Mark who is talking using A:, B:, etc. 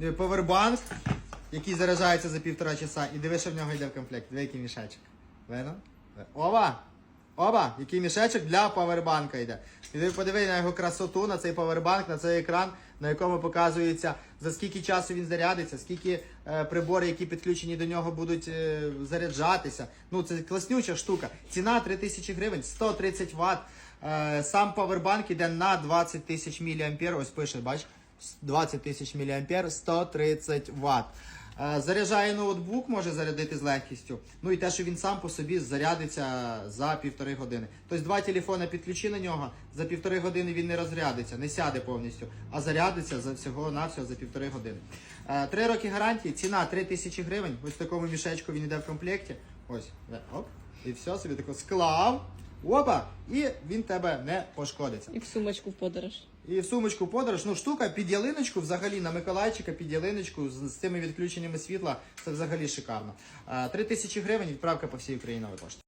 A: Диви, Повербанк, який заряджається за півтора часа, і диви, що в нього йде в комплект. Диви, який мішечок. Видно? Оба! Оба! Який мішечок для павербанка йде. І диви, подиви на його красоту, на цей павербанк, на цей екран, на якому показується, за скільки часу він зарядиться, скільки е, прибори, які підключені до нього, будуть е, заряджатися. Ну, це класнюча штука. Ціна 3000 гривень, 130 Вт. Е, сам павербанк іде на 20 тисяч мА. Ось пише, бач, 20 тисяч мА, 130 Вт. Е, Заряджає ноутбук, може зарядити з легкістю. Ну і те, що він сам по собі зарядиться за півтори години. Тобто два телефони підключи на нього, за півтори години він не розрядиться, не сяде повністю, а зарядиться за всього навсього за півтори години. Е, Три роки гарантії, ціна 3 тисячі гривень. Ось такому мішечку він йде в комплекті. Ось, е, оп, і все собі тако склав. Опа! І він тебе не пошкодиться.
B: І в сумочку в подорож.
A: І в сумочку подорож, ну штука під ялиночку, взагалі на Миколайчика під ялиночку з, з цими відключеннями світла, це взагалі шикарно. Три тисячі гривень, відправка по всій Україні на пошти.